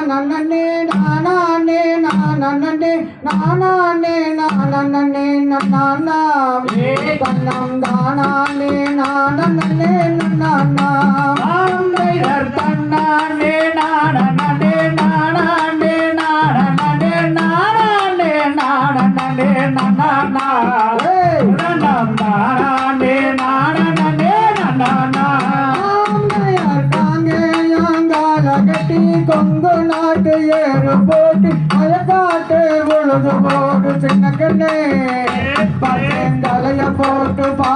நானே நானே நானே நானே நானே நானா கண்ணம் தானே நானே நானா கொங்கு நாட்டு ஏறு போட்டு அழகாட்டு உழுது போட்டு சின்ன கண்ணே. பழைய போட்டு பா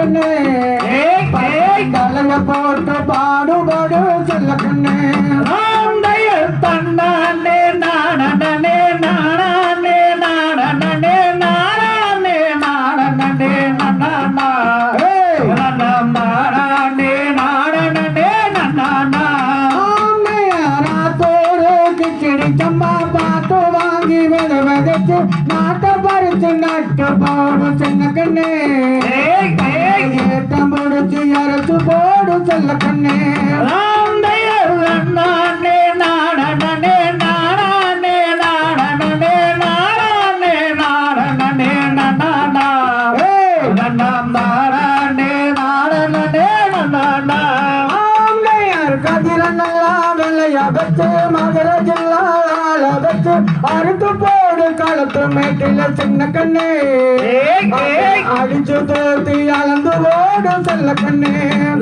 கண்ணே. தலைய போட்டு பாடுபடு சொல்ல கண்ணே. நாடனே நானா நாடானே நாடனே நானா ராத்தோடு கிச்சடி சம்மா பாட்டு வாங்கி வித விதைச்சு நாட்டை பறிச்சு நட்டு போடு சின்ன கண்ணே. முடிச்சு அரைச்சு போடு செல்ல கண்ணே. தன்னானே நாடனே நாடானே நாடனே நாடானே நாடனே நானா நாடானே நாடனே நானா ஆங்கையார் கதிர நல்லா வெள்ளைய வச்சு மதுரை ஜில்லால வச்சு அறுத்து போடு களத்து மேட்டில சின்ன கண்ணே. அடிச்சு தோத்தி அளந்து போடு செல்ல கண்ணே.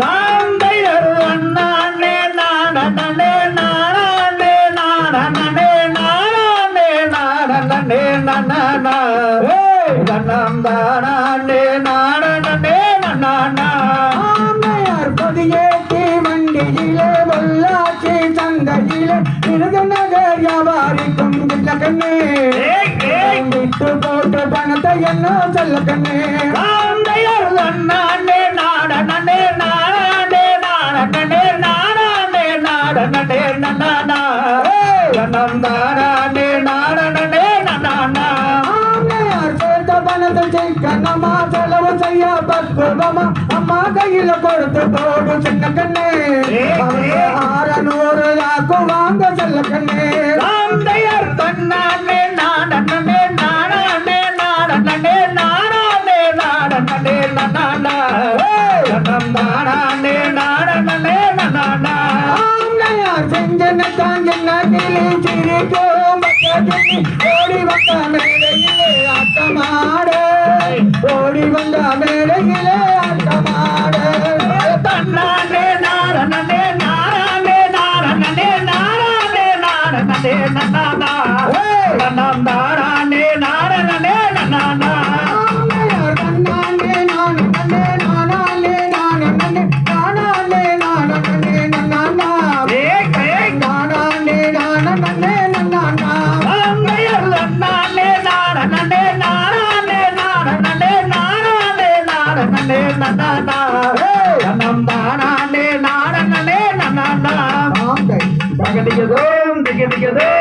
ஆந்தையர் அண்ணானே நாடனே நாடானே நாடனே நாடானே நாடனே நானா ஏய் நனம் தாடானே நாடனே வண்டியிலே பொள்ளாச்சி சந்தையிலே விருதுநகர் வியாபாரிக்கும் இல்ல கண்ணே. விட்டு போட்டு பணத்தை என்ன சொல்ல கண்ணே. அண்ணானே நாடனே நாடானே நாடனே நாடானே நாடனே நாடனே நானா ஆமையார் சேர்த்த பணத்தை சிக்கனமா செலவு செய்ய பக்குவமா அம்மா கையில கொடுத்து போடு சின்ன கண்ணே. திருக்கோ மக்கள் பிரகடிக்கதும் திகடிக்கதும்